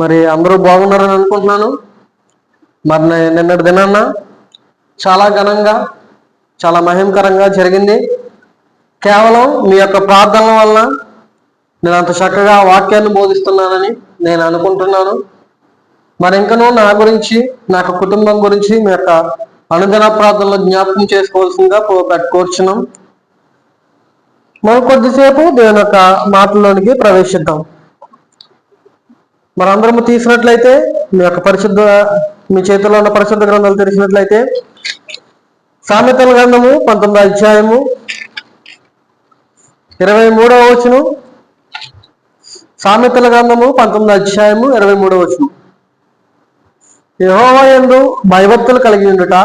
మరి అందరూ బాగున్నారని అనుకుంటున్నాను. మరి నిన్నటి దినాన్న చాలా ఘనంగా చాలా మహిమకరంగా జరిగింది. కేవలం మీ యొక్క ప్రార్థనల వలన నేను అంత చక్కగా వాక్యాన్ని బోధిస్తున్నానని నేను అనుకుంటున్నాను. మరి ఇంకనూ నా గురించి నా యొక్క కుటుంబం గురించి మీ యొక్క అనుదిన ప్రార్థనలో జ్ఞాపకం చేసుకోవాల్సిందిగా కోర్చున్నాం. కోరుచున్నాం కొద్దిసేపు దేవుని యొక్క మాటల్లోనికి ప్రవేశిద్దాం. మనందరము తీసినట్లయితే మీ యొక్క పరిశుద్ధ మీ చేతిలో ఉన్న పరిశుద్ధ గ్రంథాలు తెరిచినట్లయితే సామెతల గ్రంథము పంతొమ్మిదో అధ్యాయము ఇరవై మూడవ వచనం సామెతల గ్రంథము పంతొమ్మిది అధ్యాయము ఇరవై మూడవ వచనం. యెహోవా ఎందు భయభక్తులు కలిగి ఉండుట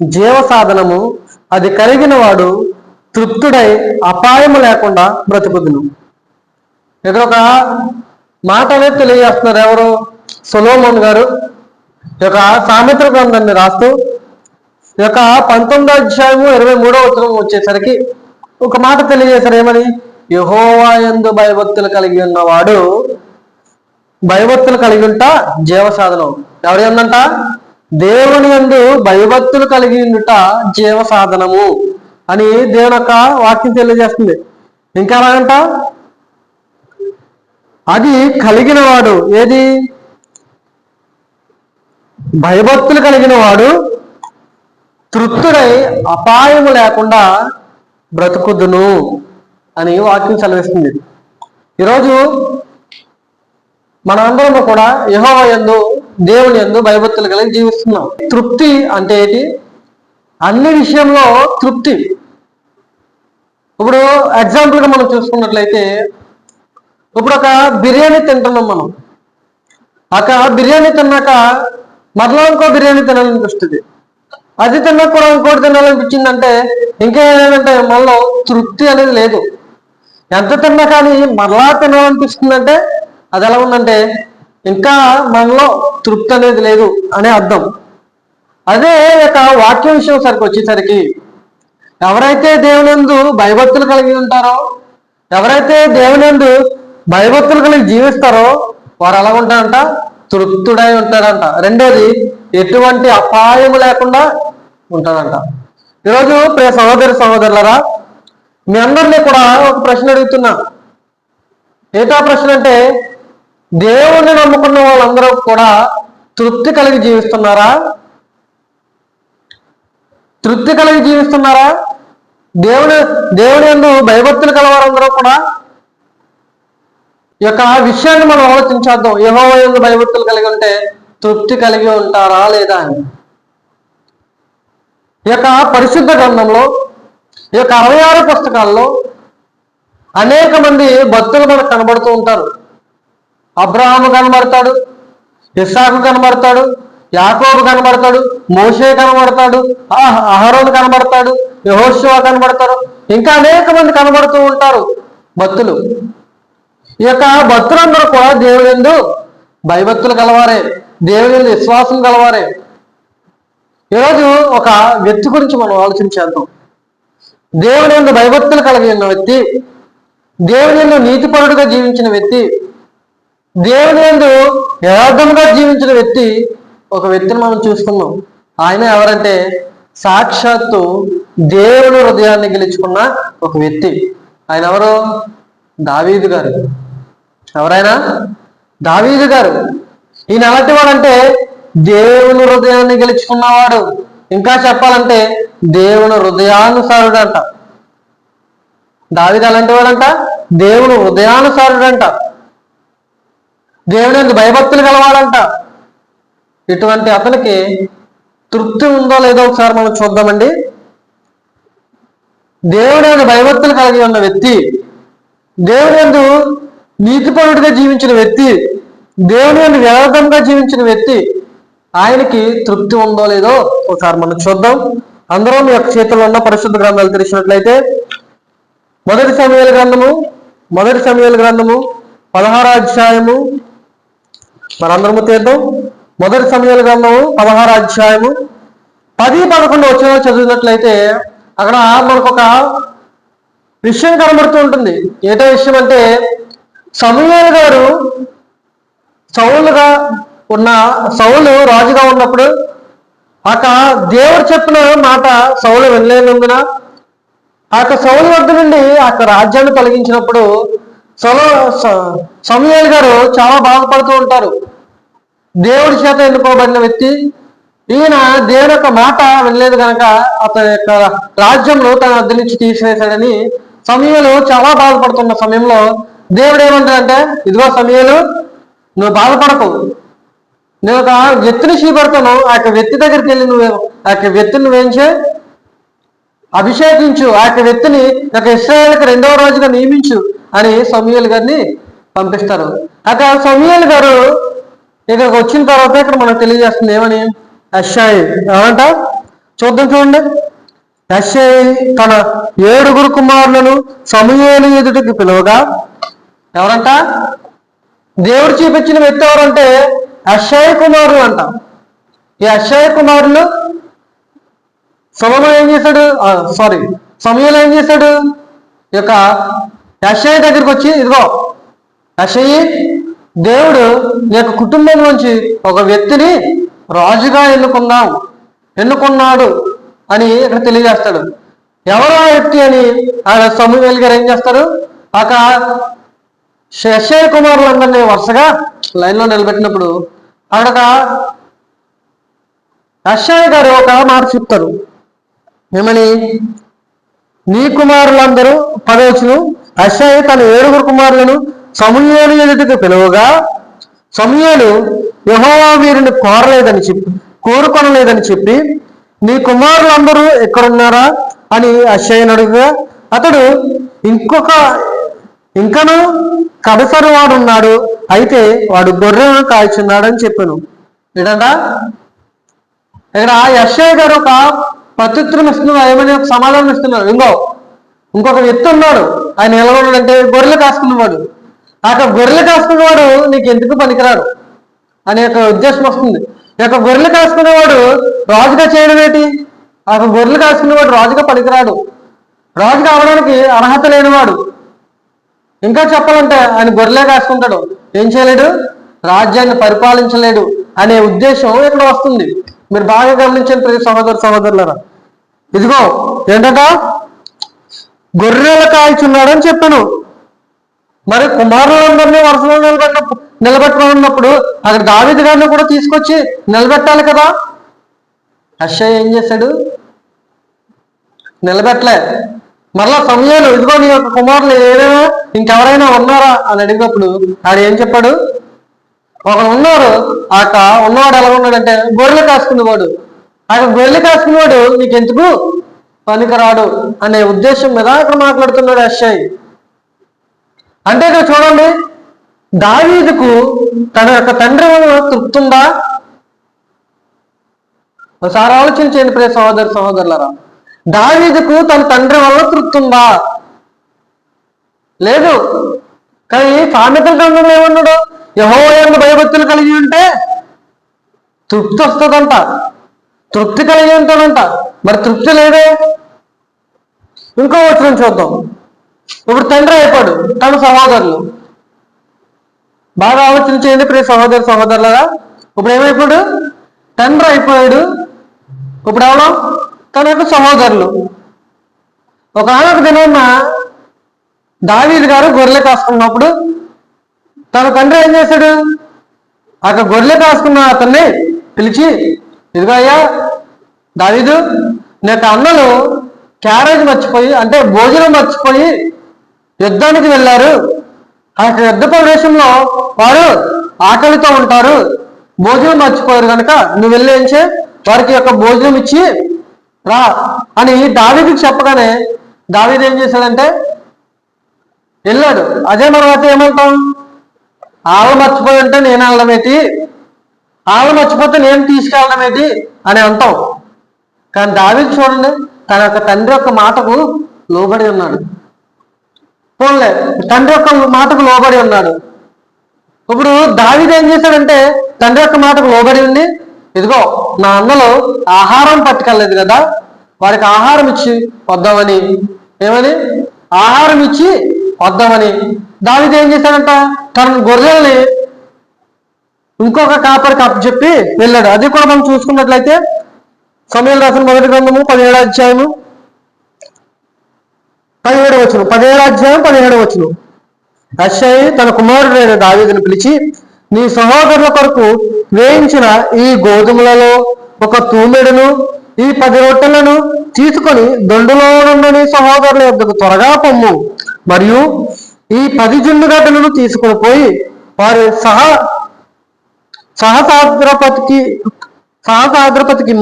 జీవ సాధనము అది కలిగిన వాడు తృప్తుడై అపాయము లేకుండా బ్రతుకుదును. ఇక్కడ ఒక మాట అనేది తెలియజేస్తున్నారు ఎవరు? సులోమన్ గారు. ఈ యొక్క సామెత్ర గ్రంథాన్ని రాస్తూ ఈ యొక్క పంతొమ్మిదో అధ్యాయము ఇరవై మూడో ఉత్తరం వచ్చేసరికి ఒక మాట తెలియజేశారు. ఏమని? యహోవా యందు భయభక్తులు కలిగి ఉన్నవాడు భయభక్తులు కలిగి ఉంటా జీవ సాధనం ఎవరి ఉందంట దేవుని యందు భయభక్తులు కలిగి ఉండుట జీవ సాధనము అని దేవుని యొక్క వాక్యం తెలియజేస్తుంది. ఇంకా ఎలాగంట? అది కలిగిన వాడు ఏది? భయభక్తులు కలిగిన వాడు తృప్తుడై అపాయము లేకుండా బ్రతుకుదును అని వాక్యం చదివిస్తుంది ఈరోజు మనందరం కూడా యహోవ ఎందు దేవుని ఎందు భయభక్తులు కలిగి జీవిస్తున్నాం. తృప్తి అంటే ఏంటి? అన్ని విషయంలో తృప్తి. ఇప్పుడు ఎగ్జాంపుల్గా మనం చూసుకున్నట్లయితే ఇప్పుడు ఒక బిర్యానీ తింటున్నాం మనం. ఒక బిర్యానీ తిన్నాక మరలా ఇంకో బిర్యానీ తినాలనిపిస్తుంది అది తిన్నా కూడా ఇంకోటి తినాలనిపించిందంటే ఇంకేంటంటే మనలో తృప్తి అనేది లేదు. ఎంత తిన్నా కానీ మరలా తినాలనిపిస్తుందంటే అది ఎలా ఉందంటే ఇంకా మనలో తృప్తి అనేది లేదు అనే అర్థం. అదే యొక్క వాక్య విషయం సరికి వచ్చేసరికి ఎవరైతే దేవునందు భయభక్తులు కలిగి ఉంటారో ఎవరైతే దేవునందు భయభక్తులు కలిగి జీవిస్తారో వారు ఎలా ఉంటారంట? తృప్తుడై ఉంటారంట. రెండేది ఎటువంటి అపాయం లేకుండా ఉంటారంట. ఈరోజు ప్రియ సహోదరి సహోదరులరా మీ అందరినీ కూడా ఒక ప్రశ్న అడుగుతున్నా. ఏటా ప్రశ్న అంటే దేవుణ్ణి నమ్ముకున్న వాళ్ళందరూ కూడా తృప్తి కలిగి జీవిస్తున్నారా? తృప్తి కలిగి జీవిస్తున్నారా? దేవుని దేవుని ఎందు భయభక్తులు కలవారందరూ కూడా ఈ యొక్క విషయాన్ని మనం ఆలోచించేద్దాం. యహోవయందు భయభక్తులు కలిగి ఉంటే తృప్తి కలిగి ఉంటారా లేదా అని. ఈ యొక్క పరిశుద్ధ గ్రంథంలో ఈ యొక్క అరవై ఆరు పుస్తకాల్లో అనేక మంది భక్తులు మనకు కనబడుతూ ఉంటారు. అబ్రహాము కనబడతాడు ఇస్సాకు కనబడతాడు యాకోబు కనబడతాడు మోషే కనబడతాడు అహరోన్ కనబడతాడు యహోశివ కనబడతారు. ఇంకా అనేక మంది కనబడుతూ ఉంటారు భక్తులు. ఈ యొక్క భక్తులందరూ కూడా దేవుని ఎందు భయభక్తులు కలవారే దేవుని విశ్వాసం కలవారే ఈరోజు ఒక వ్యక్తి గురించి మనం ఆలోచించేద్దాం. దేవుని ఎందు భయభక్తులు కలిగి ఉన్న వ్యక్తి దేవుని ఎందు నీతిపరుడుగా జీవించిన వ్యక్తి దేవుని ఎందు యథార్థంగా జీవించిన వ్యక్తి ఒక వ్యక్తిని మనం చూసుకున్నాం ఆయన ఎవరంటే సాక్షాత్తు దేవుని హృదయాన్ని గెలుచుకున్న ఒక వ్యక్తి. ఆయన ఎవరు? దావీదు గారు. ఎవరైనా? దావీదు గారు. ఈయన ఎలాంటి వాడంటే దేవుని హృదయాన్ని గెలుచుకున్నవాడు. ఇంకా చెప్పాలంటే దేవుని హృదయానుసారుడు అంట దావిది అలాంటి వాడంట? దేవుని హృదయానుసారుడంట. దేవుని యందు భయభక్తులు గలవాడంట. ఇటువంటి అతనికి తృప్తి ఉందో లేదో ఒకసారి మనం చూద్దామండి. దేవుని భయభక్తులు కలిగి ఉన్న వ్యక్తి. దేవుడు నీతిపరుడిగా జీవించిన వ్యక్తి దేవుని యందు వ్యర్థంగా జీవించిన వ్యక్తి ఆయనకి తృప్తి ఉందో లేదో ఒకసారి మనం చూద్దాం. అందరం మీ యొక్క చేతుల్లో ఉన్న పరిశుద్ధ గ్రంథాలు తెలిసినట్లయితే మొదటి సమయాల గ్రంథము మొదటి సమయాల గ్రంథము పదహార అధ్యాయము మనందరము తీద్దాం. మొదటి సమయాల గ్రంథము పదహార అధ్యాయము పది పదకొండు వచ్చిన చదివినట్లయితే అక్కడ మనకు ఒక విషయం కనబడుతూ ఉంటుంది. ఏటో విషయం అంటే సమూహల్ గారు సౌలుగా ఉన్న సౌలు రాజుగా ఉన్నప్పుడు ఆక దేవుడు చెప్పిన మాట సౌలు వినలేనందున ఆ యొక్క సౌలు వద్ద నుండి ఆ యొక్క రాజ్యాన్ని తొలగించినప్పుడు సౌలు సమయాల్ గారు చాలా బాధపడుతూ ఉంటారు. దేవుడి చేత ఎన్నుకోబడిన వ్యక్తి ఈయన దేవుని యొక్క మాట వినలేదు కనుక అతని యొక్క రాజ్యంలో తన వద్ద నుంచి తీసివేశాడని సమయంలో చాలా బాధపడుతున్న సమయంలో దేవుడు ఏమంటాడంటే ఇదిగో సమయాలు నువ్వు బాధపడకు. నేను ఒక వ్యక్తిని చీపడతాను ఆ యొక్క వ్యక్తి దగ్గరికి వెళ్ళి నువ్వు ఆ యొక్క వ్యక్తిని నువ్వేం అభిషేకించు. ఆ యొక్క వ్యక్తిని ఒక ఇస్రాయల్కి రెండవ రోజుగా నియమించు అని సమీయల్ గారిని పంపిస్తారు. అక్కడ సమీయల్ గారు ఇక్కడికి వచ్చిన తర్వాత ఇక్కడ మనకు తెలియజేస్తుంది ఏమని? అషాయి ఏమంట? చూద్దాం చూడండి. అషాయి తన ఏడుగురు కుమారులను సమయాలు ఎదుటికి పిలువగా ఎవరంట? దేవుడు చూపించిన వ్యక్తి ఎవరంటే అక్షయ కుమారులు అంట. ఈ అక్షయ కుమారులు సమయం ఏం చేశాడు? సారీ సమయంలో ఏం చేశాడు? ఈ యొక్క అక్షయ దగ్గరికి వచ్చి ఇదిగో అక్షయ్ దేవుడు నీ యొక్క కుటుంబం నుంచి ఒక వ్యక్తిని రాజుగా ఎన్నుకున్నాం ఎన్నుకున్నాడు అని ఇక్కడ తెలియజేస్తాడు. ఎవరు ఆ వ్యక్తి అని ఆ సమూహేల్ గారు ఏం చేస్తారు? ఒక శశయ్య కుమారులందరినీ వరుసగా లైన్లో నిలబెట్టినప్పుడు అక్కడ అక్షయ్ గారు ఒక మాట చెప్తారు. ఏమని? నీ కుమారులందరూ పదవచ్చును అక్షయ్ తన ఏడుగురు కుమారులను సమూహలు ఎదుటికి పిలువగా సమూహలు యహోవా వీరిని కోరలేదని చెప్పి కోరుకొనలేదని చెప్పి నీ కుమారులందరూ ఎక్కడున్నారా? అని అక్షయ్ని అడుగుగా అతడు ఇంకొక ఇంకను కడసరు వాడు ఉన్నాడు అయితే వాడు గొర్రెలను కాల్చున్నాడని చెప్పాను. ఏంటంట ఇక్కడ యశ్ఐ గారు ఒక ప్రత్యుత్తరం ఇస్తున్నారు ఏమని ఒక సమాధానం ఇస్తున్నారు. ఇంకో ఇంకొక వ్యక్తి ఉన్నాడు. ఆయన నిలబడంటే గొర్రెలు కాసుకున్నవాడు ఆ గొర్రెలు కాసుకున్నవాడు నీకు ఎందుకు పనికిరాడు? అనే యొక్క ఉద్దేశం వస్తుంది. ఈ యొక్క గొర్రెలు కాసుకునేవాడు రాజుగా చేయడం ఏంటి? ఆ యొక్క గొర్రెలు కాసుకునేవాడు రాజుగా పనికిరాడు. రాజు కావడానికి అర్హత లేనివాడు. ఇంకా చెప్పాలంటే ఆయన గొర్రెలే కాసుకుంటాడు. ఏం చేయలేడు? రాజ్యాన్ని పరిపాలించలేడు అనే ఉద్దేశం ఇక్కడ వస్తుంది. మీరు బాగా గమనించండి ప్రతి సహోదరు సహోదరులరా. ఇదిగో ఏంటంట? గొర్రెలు కాల్చున్నాడు అని చెప్పాను. మరి కుమారులందరినీ వరుసలో నిలబెట్ట నిలబెట్టుకున్నప్పుడు అక్కడ దావిది గారిని కూడా తీసుకొచ్చి నిలబెట్టాలి కదా? అక్షయ్ ఏం చేశాడు? నిలబెట్టలే. మరలా సమయాలు ఇదిగో నీ యొక్క కుమారులు ఏదైనా ఇంకెవరైనా ఉన్నారా అని అడిగినప్పుడు ఆడు ఏం చెప్పాడు? ఒకడు ఉన్నారు ఆ ఉన్నవాడు ఎలా ఉన్నాడంటే గొర్రెలు కాసుకున్నవాడు ఆ గొర్రెలు కాసుకునేవాడు నీకెందుకు పనికిరాడు అనే ఉద్దేశం మీద ఇక్కడ మాట్లాడుతున్నాడు అక్షయ్ అంటే ఇక్కడ చూడండి దావీదుకు తన యొక్క తండ్రి తృప్తుందా? ఒకసారి ఆలోచించండి ప్రియ సహోదరు సహోదరులరా. దావీదుకు తన తండ్రి వల్ల తృప్తుందా? లేదు. కానీ సామెతల గ్రంథంలో ఏమన్నాడు? యహో భయభక్తులు కలిగి ఉంటే తృప్తి వస్తుందంట. తృప్తి కలిగి ఉంటాడంట. మరి తృప్తి లేదే? ఇంకో వచ్చిన చూద్దాం. ఇప్పుడు తండ్రి అయిపోయాడు. తన సహోదరులు. బాగా ఆలోచన చేయండి ప్రియ సహోదరు సహోదరులరా. ఇప్పుడు ఏమైపోయాడు? తండ్రి అయిపోయాడు. ఇప్పుడు ఎవరో? తన యొక్క సహోదరులు ఒక ఆమెకు దినాన్న దావీది గారు గొర్రెలు కాసుకున్నప్పుడు తన తండ్రి ఏం చేశాడు? అక్కడ గొర్రెలు కాసుకున్న అతన్ని పిలిచి ఇదిగో అయ్యా దావీదు నేను అన్నలు క్యారేజ్ మర్చిపోయి అంటే భోజనం మర్చిపోయి యుద్ధానికి వెళ్ళారు. ఆ యుద్ధ ప్రదేశంలో వారు ఆకలితో ఉంటారు. భోజనం మర్చిపోయారు కనుక నువ్వు వెళ్ళేంచే వారికి యొక్క భోజనం ఇచ్చి రా అని దావీదికి చెప్పగానే దావీది ఏం చేశాడంటే వెళ్ళాడు. అదే తర్వాత ఏమంటాం? ఆవు మర్చిపోయి ఉంటే నేను వెళ్ళడం ఏంటి? ఆవు మర్చిపోతే నేను తీసుకెళ్ళడం ఏంటి? అని అంటాం. కానీ దావీది చూడండి తన యొక్క తండ్రి యొక్క మాటకు లోబడి ఉన్నాడు. పోన్లే తండ్రి యొక్క మాటకు లోబడి ఉన్నాడు. ఇప్పుడు దావిది ఏం చేశాడంటే తండ్రి యొక్క మాటకు లోబడి ఉంది ఇదిగో నా అన్నలు ఆహారం పట్టుకెళ్ళలేదు కదా వారికి ఆహారం ఇచ్చి వద్దామని. ఏమని? ఆహారం ఇచ్చి వద్దామని. దావిది ఏం చేశాడంట? తన గొర్రెల్ని ఇంకొక కాపరికి అప్పచెప్పి వెళ్ళాడు. అది కూడా మనం చూసుకున్నట్లయితే సమయం రాసిన మొదటి గ్రంథము పదిహేడు అధ్యాయము పదిహేడు వచ్చును పదిహేడు అధ్యాయం పదిహేడు వచ్చును అశ్షయి తన కుమారుడైన దావేదిని పిలిచి నీ సహోదరుల కొరకు వేయించిన ఈ గోధుమలలో ఒక తూమెడును ఈ పది రొట్టెలను తీసుకొని దొండులో నుండి సహోదరుల యొద్దకు త్వరగా పొమ్ము. మరియు ఈ పది జున్ను గడ్డలను తీసుకొని పోయి వారి సహ సహసాద్రపతికి సహసాద్రపతికి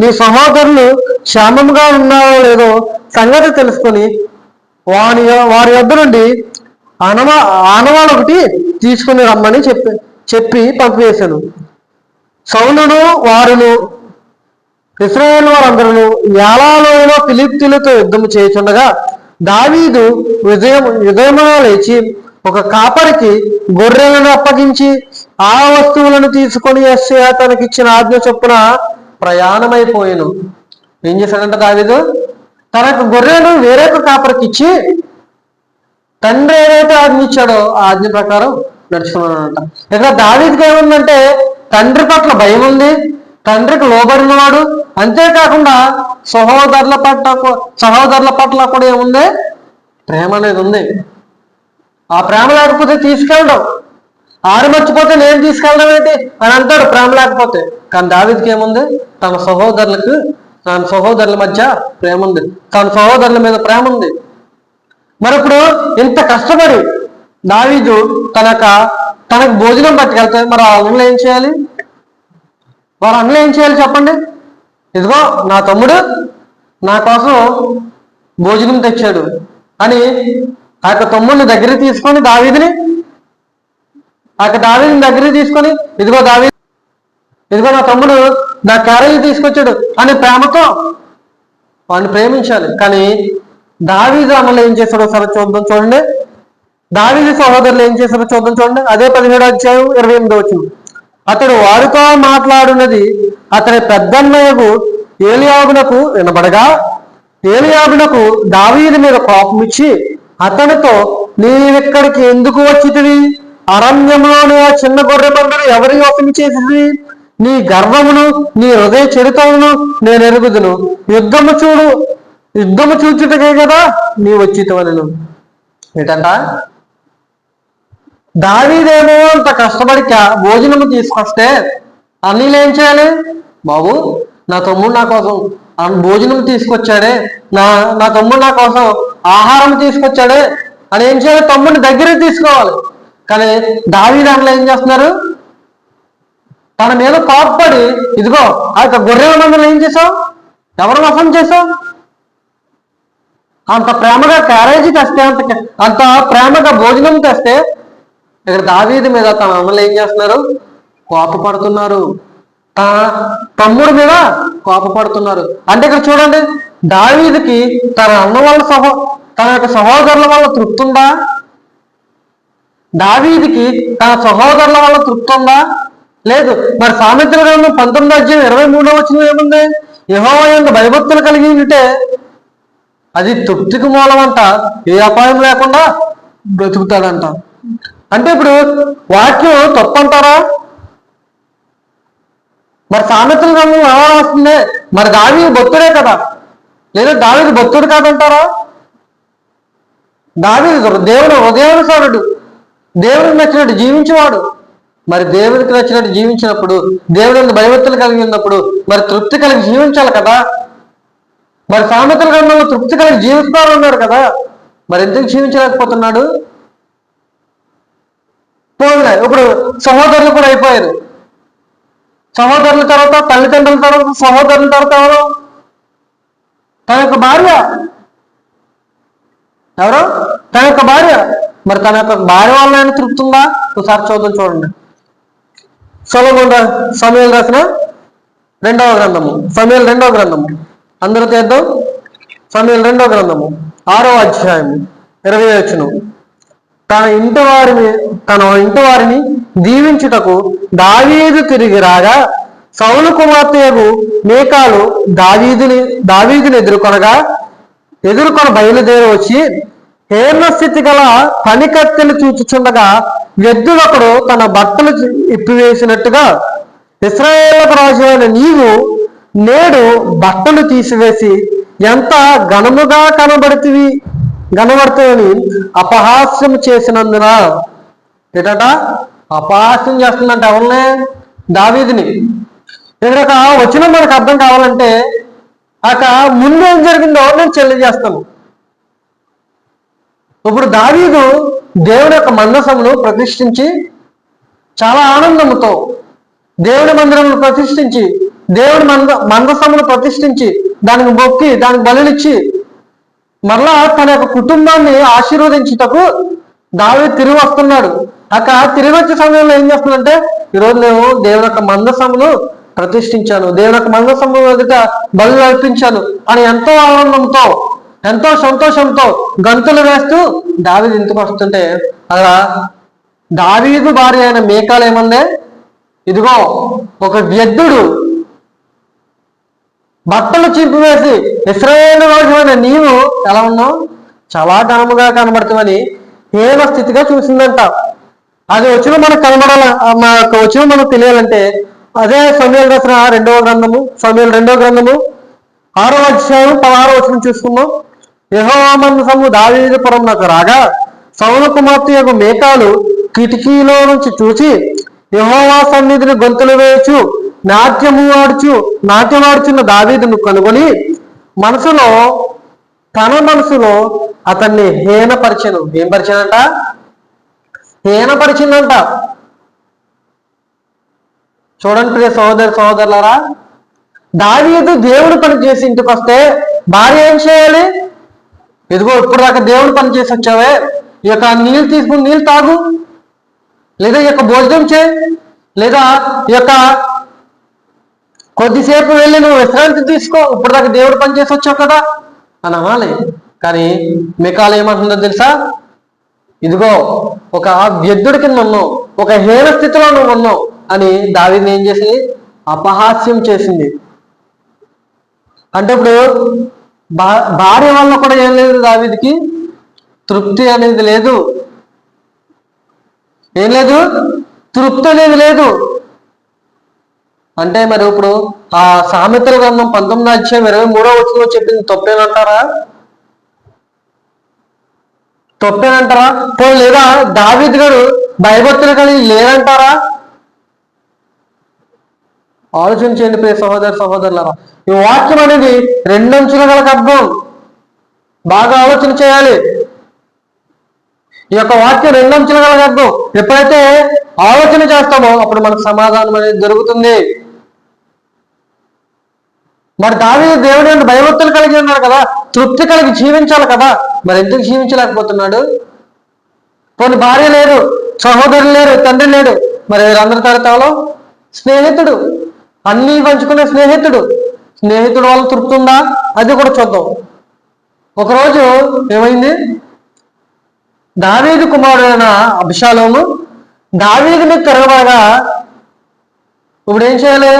నీ సహోదరులు క్షేమంగా ఉన్నారో లేదో సంగతి తెలుసుకొని వాని వారి వద్ద నుండి ఆనవా ఆనవాలు ఒకటి తీసుకుని రమ్మని చెప్పి చెప్పి పంపివేశాను. సౌలును వారును ఇస్రాయేల్ వారందరూ యాలాలోన ఫిలిప్తీలతో యుద్ధం చేయుచుండగా దావీదు విజయం ఉదయమున లేచి ఒక కాపరికి గొర్రెలను అప్పగించి ఆ వస్తువులను తీసుకొని ఎస్సే తనకిచ్చిన ఆజ్ఞ చొప్పున ప్రయాణమైపోయాను. ఏం చేశాడంట దావీదు? తనకు గొర్రెను వేరొక కాపరికి ఇచ్చి తండ్రి ఏదైతే ఆజ్ఞ ఇచ్చాడో ఆ ఆజ్ఞ ప్రకారం నడుచుకున్నాడంట. ఇక్కడ దావీదికి ఏముందంటే తండ్రి పట్ల భయం ఉంది తండ్రికి లోబడినవాడు అంతేకాకుండా సహోదరుల పట్ల సహోదరుల పట్ల కూడా ఏముంది? ప్రేమ అనేది ఉంది. ఆ ప్రేమ లేకపోతే తీసుకెళ్ళడం. ఆరు మర్చిపోతే నేను తీసుకెళ్ళడం ఏంటి? అని అంటాడు ప్రేమ లేకపోతే. కానీ దావిదికి ఏముంది? తన సహోదరులకు తన సహోదరుల మధ్య ప్రేమ ఉంది. తన సహోదరుల మీద ప్రేమ ఉంది. మరి ఇప్పుడు ఇంత కష్టపడి దావీదు తనక తనకు భోజనం పట్టుకెళ్తే మరి ఆ అన్నలు ఏం చేయాలి? వారు అన్నలు ఏం చేయాలి చెప్పండి? ఇదిగో నా తమ్ముడు నా కోసం భోజనం తెచ్చాడు అని ఆ యొక్క తమ్ముడిని దగ్గర తీసుకొని దావీదిని ఆ యొక్క దావీదిని దగ్గర తీసుకొని ఇదిగో దావీ ఇదిగో నా తమ్ముడు నా క్యారేజీ తీసుకొచ్చాడు అని ప్రేమతో వాడిని ప్రేమించాలి. కానీ దావీదు అన్నలు ఏం చేశాడో సరే చూద్దాం చూడండి. దావీదు సహోదరులు ఏం చేశారో చూద్దాం చూడండి. అదే పదిహేడు అధ్యాయం ఇరవై ఎనిమిదో వచ్చింది అతడు వారితో మాట్లాడినది అతని పెద్దన్నయ్యకు ఏలియాబునకు వినబడగా ఏలియాబునకు దావీదు మీద కోపం ఇచ్చి అతనితో నీవిక్కడికి ఎందుకు వచ్చితివి? అరణ్యంలోని ఆ చిన్న గొర్రె పండుగ ఎవరి ఓపెన్ చేసింది నీ గర్వమును నీ హృదయ చరితమును నేను ఎరుగుదును. యుద్ధము చూడు యుద్ధము చూచుటకే కదా నీ వచ్చితవలను. ఏంటంట? దావీదేమో అంత కష్టపడి భోజనము తీసుకొస్తే అన్నీలు ఏం చేయాలి? బాబు నా తమ్ముడు నా కోసం భోజనం తీసుకొచ్చాడే. నా నా తమ్ముడు నా కోసం ఆహారం తీసుకొచ్చాడే. అని ఏం చేయాలి? తమ్ముడిని దగ్గరే తీసుకోవాలి. కానీ దావీ దాంట్లో ఏం చేస్తున్నారు? తన మీద కోప్పడి ఇదిగో ఆ యొక్క గొర్రెల మందులు ఏం చేసావు? ఎవరు వసం చేసావు? అంత ప్రేమగా క్యారేజీ తెస్తే అంత అంత ప్రేమగా భోజనం తెస్తే ఇక్కడ దావీది మీద తన అమ్మలు ఏం చేస్తున్నారు? కోపపడుతున్నారు. తన తమ్ముడు మీద కోపపడుతున్నారు. అంటే ఇక్కడ చూడండి దావీదికి తన అన్న వాళ్ళ సహో తన యొక్క సహోదరుల వల్ల తృప్తి ఉందా? దావీదికి తన సహోదరుల వల్ల తృప్తి ఉందా? లేదు. మరి సామెత్ర గ్రంథం పంతొమ్మిది అధ్యాయం ఇరవై మూడో వచ్చిన ఏముంది? యహోవయందు యొక్క భయభక్తులు కలిగి ఉంటే అది తృప్తికి మూలమంట. ఏ అపాయం లేకుండా బ్రతుకుతాడంట. అంటే ఇప్పుడు వాక్యం తప్పంటారా? మరి సామెతల గ్రంథం ఎలా వస్తుంది మరి దావి భక్తుడే కదా. లేదా దావిది భక్తుడు కాదంటారా? దావి దేవుడు హృదయానుసారుడు దేవుడికి నచ్చినట్టు జీవించేవాడు. మరి దేవుడికి నచ్చినట్టు జీవించినప్పుడు దేవుడిని భయభక్తులు కలిగి ఉన్నప్పుడు మరి తృప్తి కలిగి జీవించాలి కదా. మరి సామెతల గ్రంథంలో తృప్తి కలిగి జీవిస్తారు అన్నాడు కదా మరి ఎందుకు జీవించలేకపోతున్నాడు? పోలే ఇప్పుడు సహోదరులు కూడా అయిపోయారు. సహోదరుల తర్వాత తల్లిదండ్రుల తర్వాత సహోదరుల తర్వాత ఎవరు? తన యొక్క భార్య. ఎవరు? తన యొక్క భార్య. మరి తన యొక్క భార్య వల్ల ఆయన తృప్తి ఉందా? ఒకసారి చూద్దాం చూడండి. సొలమోన్ రా సమయాలు రాసిన రెండవ గ్రంథము. సమయాలు రెండవ గ్రంథము. అందరూ చేద్దాం సమయాలు రెండవ గ్రంథము ఆరో అధ్యాయము ఇరవై వచ్చును. తన ఇంటి వారిని తన ఇంటి వారిని దీవించుటకు దావీదు తిరిగి రాగా సౌలు కుమార్తెకు మేకాలు దావీదుని దావీదుని ఎదుర్కొనగా ఎదుర్కొని బయలుదేరి వచ్చి హేర్ణ స్థితి గల పనికత్తెలు చూచుచుండగా వ్యక్తుడొకడు తన బట్టలు ఇప్పివేసినట్టుగా ఇస్రాయేల్ రాజు అయిన నీవు నేడు బట్టలు తీసివేసి ఎంత ఘనముగా కనబడుతుంది కనబడుతుందని అపహాస్యం చేసినందున ఏంటట అపహాస్యం చేస్తుందంటే ఎవరినే దావీదిని. ఇక్కడ ఒక వచనం మనకు అర్థం కావాలంటే అక ముందు ఏం జరిగిందో నేను తెలియజేస్తాను. ఇప్పుడు దావీదు దేవుని యొక్క మందసమును ప్రతిష్ఠించి చాలా ఆనందంతో దేవుని మందిరమును ప్రతిష్ఠించి దేవుడు మంద మందసమును ప్రతిష్ఠించి దానికి మొక్కి దానికి బలులిచ్చి మరలా తన యొక్క కుటుంబాన్ని ఆశీర్వదించుటకు దావి తిరిగి వస్తున్నాడు. అక్కడ తిరిగి వచ్చే సమయంలో ఏం చేస్తుందంటే ఈరోజు నేను దేవుని యొక్క మందసమును ప్రతిష్ఠించాను. దేవుని యొక్క మందసము ఎదుట బలు అర్పించాను. అని ఎంతో ఆనందంతో ఎంతో సంతోషంతో గంతులు వేస్తూ దావీదు ఇంటికి వస్తుంటే అలా దావీదు భార్య అయిన మేకాలు ఏమందే? ఇదిగో ఒక వ్యర్థుడు బట్టలు చింపివేసి ఇస్రాయేల్ రాజువైన నీవు ఎలా ఉన్నావు? చాలా ఘనముగా కనబడుతుందని హేమ స్థితిగా చూసిందంట. అది వచ్చిన మనకు కనబడాల మనకు వచ్చిన మనకు తెలియాలంటే అదే సమయాలు రాసిన రెండవ గ్రంథము సమయాలు రెండవ గ్రంథము ఆరో అధ్యాయం పదహారో వచ్చిన చూసుకుందాం. యహోమందసము దావీదుపురం నాకు రాగా సౌల కుమార్తె యొక్క మేకాలు కిటికీలో నుంచి చూసి యహోవా సన్నిధిని గొంతులు వేయచు నాట్యము ఆడుచు నాట్యం ఆడుచున్న దావీదును కనుగొని మనసులో తన మనసులో అతన్ని హీనపరిచను. ఏం పరిచనంట? హీనపరిచిందంట. చూడండి ప్రియ సహోదరి సహోదరులారా దావీదు దేవుడు పని చేసి ఇంటికి వస్తే భార్య ఏం చేయాలి? ఇదిగో ఇప్పుడు దాకా దేవుడు పని చేసి వచ్చావే. ఈ యొక్క నీళ్ళు తీసుకుని నీళ్ళు తాగు. లేదా ఈ యొక్క భోజనం చేయి. లేదా ఈ యొక్క కొద్దిసేపు వెళ్ళి నువ్వు విశ్రాంతి తీసుకో. ఇప్పుడు దాకా దేవుడు పనిచేసి వచ్చావు కదా. అని అనాలి. కానీ మికాలు ఏమంటుందో తెలుసా? ఇదిగో ఒక వ్యర్థుడి కింద ఉన్నావు. ఒక హీన స్థితిలో నువ్వు ఉన్నావు. అని దావిని ఏం చేసింది? అపహాస్యం చేసింది. అంటే ఇప్పుడు భార్య వల్ల కూడా ఏం లేదు దావిదికి? తృప్తి అనేది లేదు. ఏం లేదు? తృప్తి అనేది లేదు. అంటే మరి ఇప్పుడు ఆ సామెతల గ్రంథం పంతొమ్మిది అధ్యాయం ఇరవై మూడో వచ్చిన చెప్పింది తప్పేనంటారా? తప్పేనంటారా? పోనీ లేదా దావిద్ గారు భయభక్తులు కలిగి లేదంటారా ఆలోచన చేయండి ప్రియ సహోదర సహోదరులారా ఈ వాక్యం అనేది రెండంచుల గల అర్థం బాగా ఆలోచన చేయాలి. ఈ యొక్క వాక్యం రెండంచుల గల గర్భం. ఎప్పుడైతే ఆలోచన చేస్తామో అప్పుడు మనకు సమాధానం అనేది జరుగుతుంది మరి దావీ దేవుడి యొక్క భయభక్తులు కలిగి ఉన్నాడు కదా తృప్తి కలిగి జీవించాలి కదా మరి ఎందుకు జీవించలేకపోతున్నాడు? కొన్ని భార్య లేరు సహోదరులు లేరు తండ్రి లేడు మరి వీరందరి తరతాలో స్నేహితుడు అన్నీ పంచుకునే స్నేహితుడు. స్నేహితుడు వల్ల తృప్తి ఉందా? అది కూడా చూద్దాం. ఒకరోజు ఏమైంది? దావీదు కుమారుడైన అభిషాలోము దావీదు మీద తిరగబాగా ఇప్పుడు ఏం చేయాలి?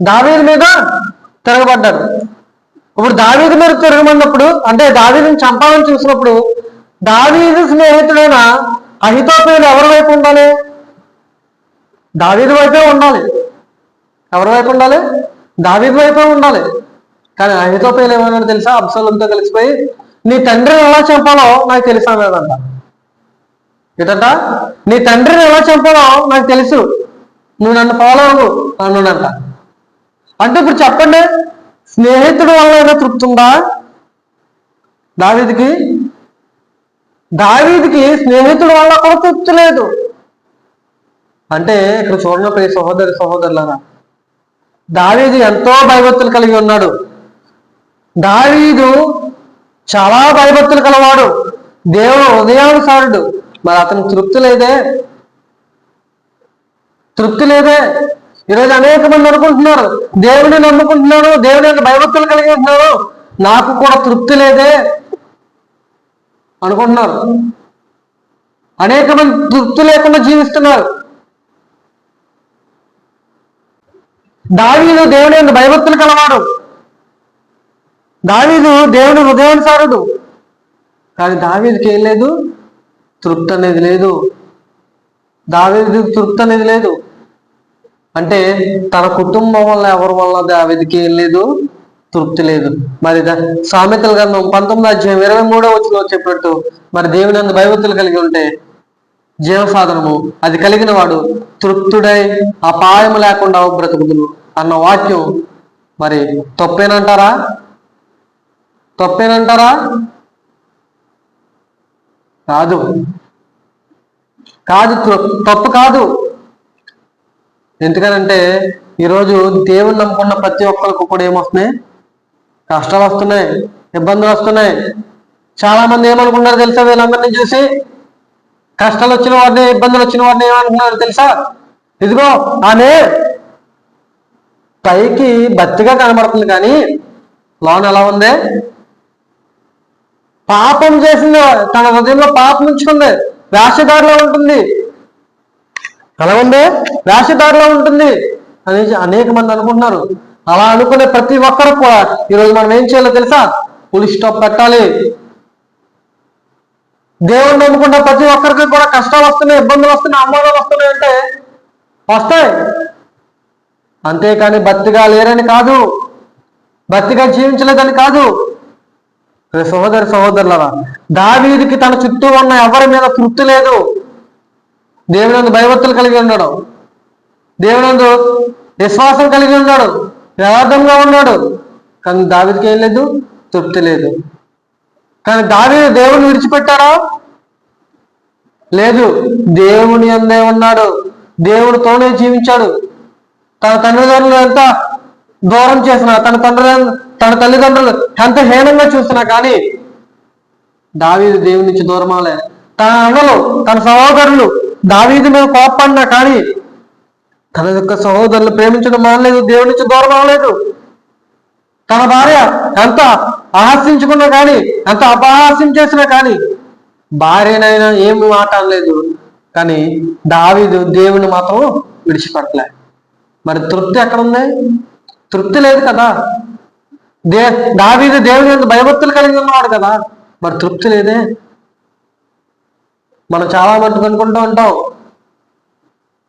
దావీదు మీద తిరగబడ్డాడు ఇప్పుడు దావీదు మీరు తిరగమన్నప్పుడు అంటే దావీదుని చంపాలని చూసినప్పుడు దావీదు స్నేహితుడైన అహితోపేలు ఎవరి వైపు ఉండాలి? దావీదు వైపే ఉండాలి. ఎవరి వైపు ఉండాలి? దావీదు వైపే ఉండాలి. కానీ అహితోపేలు ఏమన్నాడు తెలుసా? అబ్సలంతో కలిసిపోయి నీ తండ్రిని ఎలా చంపాలో నాకు తెలుసా అన్నాడంట. ఏంటంట? నీ తండ్రిని ఎలా చంపాలో నాకు తెలుసు. నువ్వు నన్ను ఫాలో అవ్వు అన్నాడంట. అంటే ఇప్పుడు చెప్పండి స్నేహితుడు వల్ల ఏదో తృప్తి ఉందా? దావీదికి? దావీదికి స్నేహితుడు వల్ల కూడా తృప్తి లేదు. అంటే ఇక్కడ చూడండి ప్రియ సహోదరి సహోదరులరా. దావీది ఎంతో భయభక్తులు కలిగి ఉన్నాడు. దావీదు చాలా భయభక్తులు కలవాడు. దేవుడు హృదయానుసారుడు. మరి అతనికి తృప్తి లేదే? తృప్తి లేదే? ఈరోజు అనేక మంది అనుకుంటున్నారు. దేవుడిని నమ్ముకుంటున్నాను దేవుని యొక్క భయభక్తులు కలిగి ఉంటున్నాను నాకు కూడా తృప్తి లేదే అనుకుంటున్నారు. అనేక మంది తృప్తి లేకుండా జీవిస్తున్నారు. దావీదు దేవుని యొక్క భయభక్తులు కలవాడు. దావీదు దేవుని హృదయానుసారుడు. కానీ దావీదికి ఏం లేదు? తృప్తి అనేది లేదు. దావీది తృప్తి అనేది లేదు. అంటే తన కుటుంబం వల్ల ఎవరి వల్ల దావీదికి ఏం లేదు? తృప్తి లేదు. మరి సామెతల గ్రంథం పంతొమ్మిది అధ్యాయం ఇరవై మూడో వచ్చిన చెప్పినట్టు మరి దేవుని అందు భయభక్తులు కలిగి ఉంటే జీవ సాధనము అది కలిగిన వాడు తృప్తుడై అపాయం లేకుండా బ్రతుకుదును అన్న వాక్యం మరి తప్పేనంటారా? తప్పేనంటారా? కాదు. కాదు తప్పు కాదు. ఎందుకనంటే ఈరోజు దేవుని నమ్ముకున్న ప్రతి ఒక్కరికి కూడా ఏమొస్తున్నాయి? కష్టాలు వస్తున్నాయి ఇబ్బందులు వస్తున్నాయి. చాలా మంది ఏమనుకున్నారు తెలుసా వీళ్ళందరినీ చూసి? కష్టాలు వచ్చిన వాడిని ఇబ్బందులు వచ్చిన వాడిని ఏమనుకున్నారు తెలుసా? ఇదిగో ఆమె పైకి బతిగా కనబడుతుంది కానీ లోన్ ఎలా ఉంది? పాపం చేసింది తన హృదయంలో పాపం ఉంచుకుంది వేషధారిలో ఉంటుంది. ఎలా ఉంది ఉంటుంది. అనేసి అనేక మంది అనుకుంటున్నారు. అలా అనుకునే ప్రతి ఒక్కరు కూడా ఈరోజు మనం ఏం చేయాలో తెలుసా? పులి స్టాప్ పెట్టాలి. దేవుణ్ణి అనుకున్న ప్రతి ఒక్కరికి కూడా కష్టాలు వస్తున్నాయి ఇబ్బందులు వస్తున్నాయి అవమానాలు వస్తున్నాయి అంటే వస్తాయి. అంతేకాని భక్తిగా లేరని కాదు. భక్తిగా జీవించలేదని కాదు. సహోదరి సహోదరులరా దావీదికి తన చుట్టూ ఉన్న ఎవరి మీద తృప్తి లేదు. దేవునందు భయభక్తులు కలిగి ఉన్నాడు. దేవునందు విశ్వాసం కలిగి ఉన్నాడు. యథార్థంగా ఉన్నాడు. కానీ దావిదికి ఏం లేదు? తృప్తి లేదు. కానీ దావి దేవుని విడిచిపెట్టాడా? లేదు. దేవుని అందే ఉన్నాడు. దేవుడితోనే జీవించాడు. తన తల్లిదండ్రులు ఎంత దూరం చేసిన తన తండ్రి తన తల్లిదండ్రులు ఎంత హీనంగా చూసినా కానీ దావీదు దేవుని నుంచి దూరం అవలే తన అన్నలు తన సహోదరులు దావీదు మీద కోప్పడినా కానీ తన యొక్క సహోదరులు ప్రేమించడం మానలేదు దేవుడి నుంచి దూరం అవ్వలేదు. తన భార్య ఎంత అహసించుకున్నా కానీ ఎంత అపహాస్యం చేసినా కానీ భార్యనైనా ఏమి మాట అనలేదు కానీ దావీదు దేవుని మాత్రం విడిచిపెట్టలే. మరి తృప్తి ఎక్కడ ఉంది తృప్తి లేదు కదా. దే దావీదు దేవుని భయభక్తులు కలిగి ఉన్నవాడు కదా. మరి తృప్తి లేదే? మనం చాలా మంది అనుకుంటూ ఉంటాం.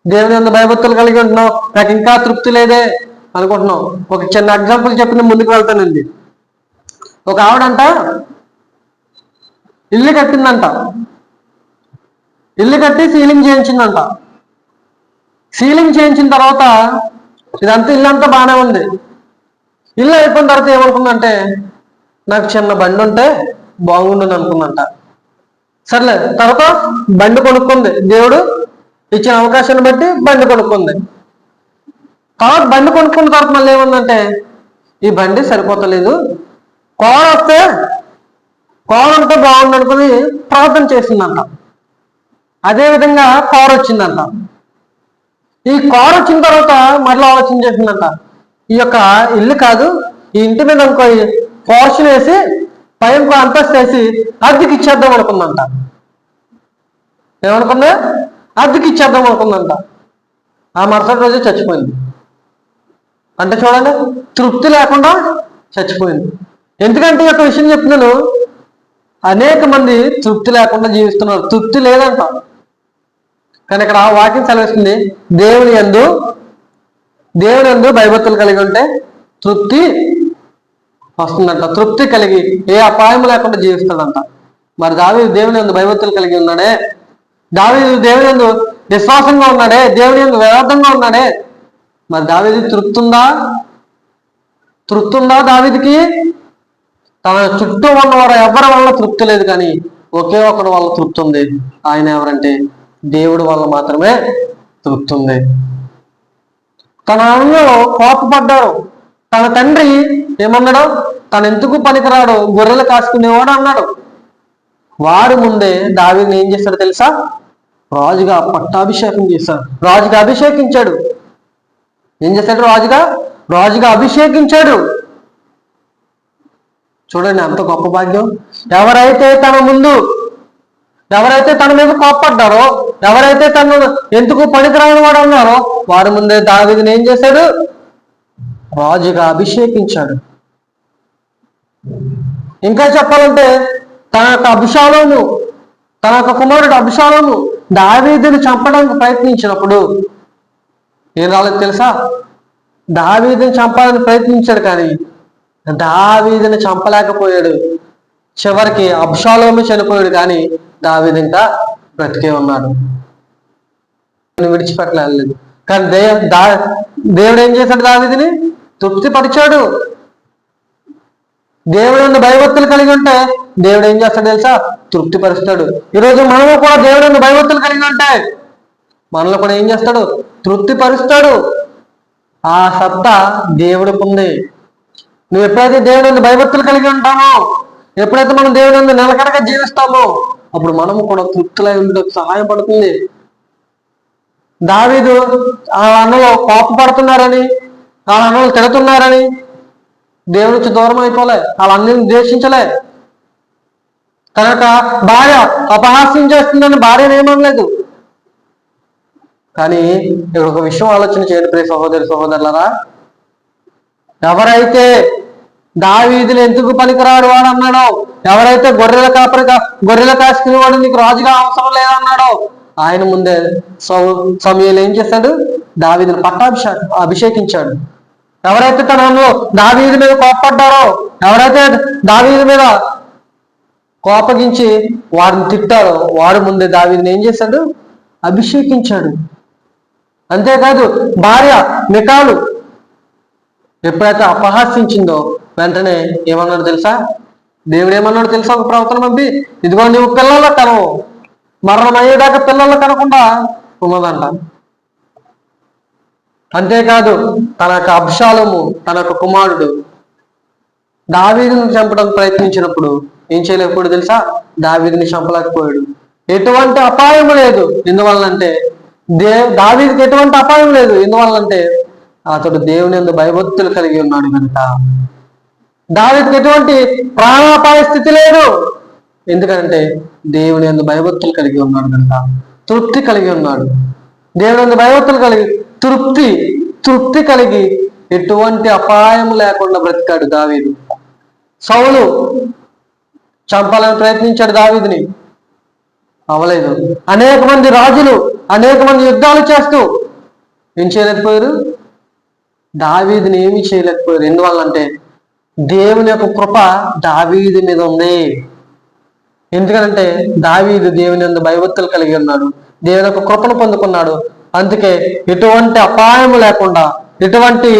దేవుని అంత భయభక్తులు కలిగి ఉంటున్నాం. నాకు ఇంకా తృప్తి లేదే అనుకుంటున్నాం. ఒక చిన్న ఎగ్జాంపుల్ చెప్పి నేను ముందుకు వెళ్తానండి. ఒక ఆవిడంట ఇల్లు కట్టిందంట. ఇల్లు కట్టి సీలింగ్ చేయించిందంట. సీలింగ్ చేయించిన తర్వాత ఇదంతా ఇల్లు అంతా బాగానే ఉంది. ఇల్లు అయిపోయిన తర్వాత ఏమనుకుందంటే నాకు చిన్న బండి ఉంటే బాగుండదు అనుకుందంట సర్లే తర్వాత బండి కొనుక్కుంది. దేవుడు ఇచ్చిన అవకాశాన్ని బట్టి బండి కొనుక్కుంది. తర్వాత బండి కొనుక్కున్న తర్వాత మళ్ళీ ఏముందంటే ఈ బండి సరిపోతలేదు. కోడ వస్తే కోడంతా బాగుంది అనుకుని ప్రార్థన చేసిందంట. అదే విధంగా కోర వచ్చిందంట. ఈ కోర వచ్చిన తర్వాత మరలా ఆలోచన చేసిందంట. ఈ యొక్క ఇల్లు కాదు ఈ ఇంటి మీద ఇంకో పోర్షన్ వేసి పై ఇంకో అంతస్తు వేసి అద్దెకి ఇచ్చేద్దాం అనుకుందంట. ఏమనుకుందా? అద్దెకి ఇచ్చేద్దాం అనుకుందంట. ఆ మరుసటి రోజు చచ్చిపోయింది. అంటే చూడండి తృప్తి లేకుండా చచ్చిపోయింది. ఎందుకంటే ఒక విషయం చెప్తున్నాను అనేక మంది తృప్తి లేకుండా జీవిస్తున్నారు. తృప్తి లేదంట. కానీ ఇక్కడ ఆ వాక్యం సెలవిస్తుంది దేవుని ఎందు దేవుని ఎందు భయభక్తులు కలిగి ఉంటే తృప్తి వస్తుందంట. తృప్తి కలిగి ఏ అపాయం లేకుండా జీవిస్తాడంట మరి దావి దేవుని ఎందు భయభక్తులు కలిగి ఉన్నాడే. దావి దేవుని ఎందు విశ్వాసంగా ఉన్నాడే. దేవుని ఎందు వేదాంతంగా ఉన్నాడే. మరి దావీది తృప్తి ఉందా తృప్తి ఉందా దావిదికి? తన చుట్టూ ఉన్నవారు ఎవరి వల్ల తృప్తి లేదు కానీ ఒకే ఒకరి వల్ల తృప్తి ఉంది. ఆయన ఎవరంటే దేవుడి వల్ల మాత్రమే తృప్తి ఉంది. తన అన్నలో కోపపడ్డాడు తన తండ్రి ఏమన్నాడు? తను ఎందుకు పనికిరాడు? గొర్రెలు కాసుకునేవాడు అన్నాడు. వారి ముందే దావిని ఏం చేశాడు తెలుసా? రాజుగా పట్టాభిషేకం చేశాడు. రాజుగా అభిషేకించాడు. ఏం చేశాడు రాజుగా? రాజుగా అభిషేకించాడు. చూడండి అంత గొప్ప భాగ్యం. ఎవరైతే తన ముందు ఎవరైతే తన మీద కోప్పడ్డారో ఎవరైతే తను ఎందుకు పనికిరాని వాడు అన్నారో వారి ముందే దావిదిని ఏం చేశాడు? రాజుగా అభిషేకించాడు. ఇంకా చెప్పాలంటే తన యొక్క అభిషాలోను తన యొక్క కుమారుడు అభిషాలోను దావీదుని చంపడానికి ప్రయత్నించినప్పుడు ఏం రాలేదు తెలుసా? దావీదుని చంపాలని ప్రయత్నించాడు కానీ దావీదుని చంపలేకపోయాడు. చివరికి అబ్షాలోమి చనిపోయాడు కానీ దావీది ఇంకా బ్రతికే ఉన్నాడు. విడిచిపెట్టలేదు. కానీ దేవ దా దేవుడు ఏం చేశాడు దావీదిని? తృప్తిపరిచాడు. దేవుడు భయభక్తులు కలిగి ఉంటే దేవుడు ఏం చేస్తాడు తెలుసా? తృప్తిపరుస్తాడు. ఈరోజు మనము కూడా దేవుడు భయభక్తులు కలిగి ఉంటే మనలో కూడా ఏం చేస్తాడు? తృప్తిపరుస్తాడు. ఆ సత్తా దేవుడికి ఉంది నువ్వు ఎప్పుడైతే దేవుని భయభక్తులు కలిగి ఉంటామో ఎప్పుడైతే మనం దేవుని నిలకడగా జీవిస్తామో అప్పుడు మనము కూడా తృప్తులై ఉండడానికి సహాయపడుతుంది దావీదు ఆ అన్నలో కోపపడుతున్నారని ఆ అన్నలు తిడుతున్నారని. దేవుడి నుంచి దూరం అయిపోలే. వాళ్ళందరినీ ద్వేషించలే. కనుక భార్య అపహాస్యం చేస్తుందని భార్యను ఏమనలేదు కానీ ఇక్కడ ఒక విషయం ఆలోచన చేయండి ప్రియ సహోదరి సహోదరులరా. ఎవరైతే దావీదులు ఎందుకు పనికిరాడు వాడు అన్నాడో ఎవరైతే గొర్రెల కాపరిగా గొర్రెల కాసుకునే వాడు నీకు రాజుగా అవసరం లేదన్నాడో ఆయన ముందే సమయంలో ఏం చేశాడు? దావీదుని పట్టాభిషే అభిషేకించాడు. ఎవరైతే తనలో దావీదు మీద కోపడ్డారో ఎవరైతే దావీదు మీద కోపగించి వారిని తిట్టారో వారు ముందే దావీదిని ఏం చేశాడు? అభిషేకించాడు. అంతేకాదు భార్య మికాలు ఎప్పుడైతే అపహాసించిందో వెంటనే ఏమన్నాడు తెలుసా? దేవుడు ఏమన్నాడు తెలుసా ఒక ప్రవర్తన పంపి? ఇదిగో నువ్వు పిల్లల కనవు మరణం అయ్యేదాకా పిల్లలు కనకుండా ఉన్నదంట. అంతేకాదు తన యొక్క అబ్షాలము తన యొక్క కుమారుడు దావీదుని చంపడం ప్రయత్నించినప్పుడు ఏం చేయలేకపోయాడు తెలుసా? దావీదిని చంపలేకపోయాడు. ఎటువంటి అపాయం లేదు. ఎందువల్లంటే దే దావీదికి ఎటువంటి అపాయం లేదు. ఎందువల్లంటే అతడు దేవుని ఎందు భయభక్తులు కలిగి ఉన్నాడు కనుక. దావీదికి ఎటువంటి ప్రాణాపాయ స్థితి లేదు. ఎందుకంటే దేవుని ఎందు భయభక్తులు కలిగి ఉన్నాడు కనుక. తృప్తి కలిగి ఉన్నాడు. దేవుని ఎందు భయభక్తులు కలిగి తృప్తి తృప్తి కలిగి ఎటువంటి అపాయం లేకుండా బ్రతికాడు దావీదు. సౌలు చంపాలని ప్రయత్నించాడు దావీదిని. అవలేదు అనేక మంది రాజులు అనేక మంది యుద్ధాలు చేస్తూ ఏం చేయలేకపోయారు? దావీదిని ఏమీ చేయలేకపోయారు. ఎందువల్లంటే దేవుని యొక్క కృప దావీది మీద ఉంది. ఎందుకంటే దావీదు దేవుని అందు భయభక్తులు కలిగి ఉన్నాడు. దేవుని యొక్క కృపను పొందుకున్నాడు. అందుకే ఎటువంటి అపాయము లేకుండా ఎటువంటి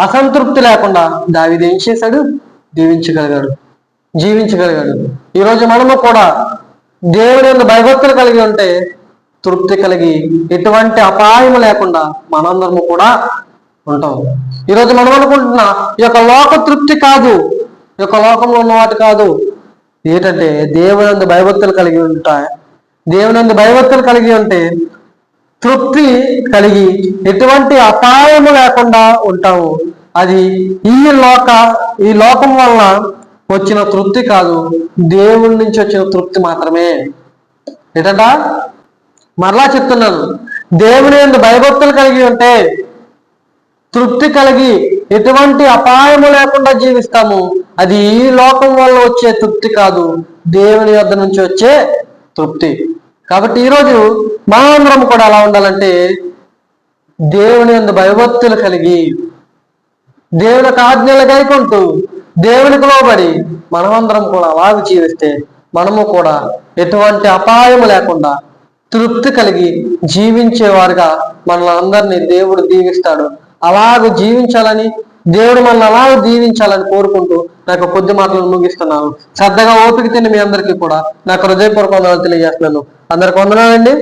అసంతృప్తి లేకుండా దావిది ఏం చేశాడు? జీవించగలిగాడు. జీవించగలిగాడు ఈరోజు మనము కూడా దేవుని యొక్క భయభక్తులు కలిగి ఉంటే తృప్తి కలిగి ఎటువంటి అపాయము లేకుండా మనందరము కూడా ఉంటాం. ఈరోజు మనం అనుకుంటున్న ఈ యొక్క లోక తృప్తి కాదు. ఈ యొక్క లోకంలో ఉన్న వాటి కాదు. ఏంటంటే దేవునందు భయభక్తులు కలిగి ఉంటాయి దేవునందు భయభక్తులు కలిగి ఉంటే తృప్తి కలిగి ఎటువంటి అపాయము లేకుండా ఉంటాము అది ఈ లోక ఈ లోకం వల్ల వచ్చిన తృప్తి కాదు. దేవుడి నుంచి వచ్చిన తృప్తి మాత్రమే. ఏంటంట? మరలా చెప్తున్నాను. దేవుని ఎందు భయభక్తులు కలిగి ఉంటే తృప్తి కలిగి ఎటువంటి అపాయము లేకుండా జీవిస్తాము. అది ఈ లోకం వల్ల వచ్చే తృప్తి కాదు. దేవుని వద్ద నుంచి వచ్చే తృప్తి. కాబట్టి ఈరోజు మనందరం కూడా అలా ఉండాలంటే దేవుని అందు భయభక్తులు కలిగి దేవుని ఆజ్ఞలు గైకుంటూ దేవునికి లోబడి మనమందరం కూడా అలాగ జీవిస్తే మనము కూడా ఎటువంటి అపాయం లేకుండా తృప్తి కలిగి జీవించేవారుగా మనల్ని దేవుడు దీవిస్తాడు. అలాగ జీవించాలని దేవుడు మనల్ని అలాగ దీవించాలని కోరుకుంటూ నాకు కొద్ది మాటలు ముగిస్తున్నాను. శ్రద్ధగా ఓపిక తిని మీ అందరికీ కూడా నాకు హృదయపూర్వక తెలియజేస్తున్నాను. అందరికి వందనాలండి.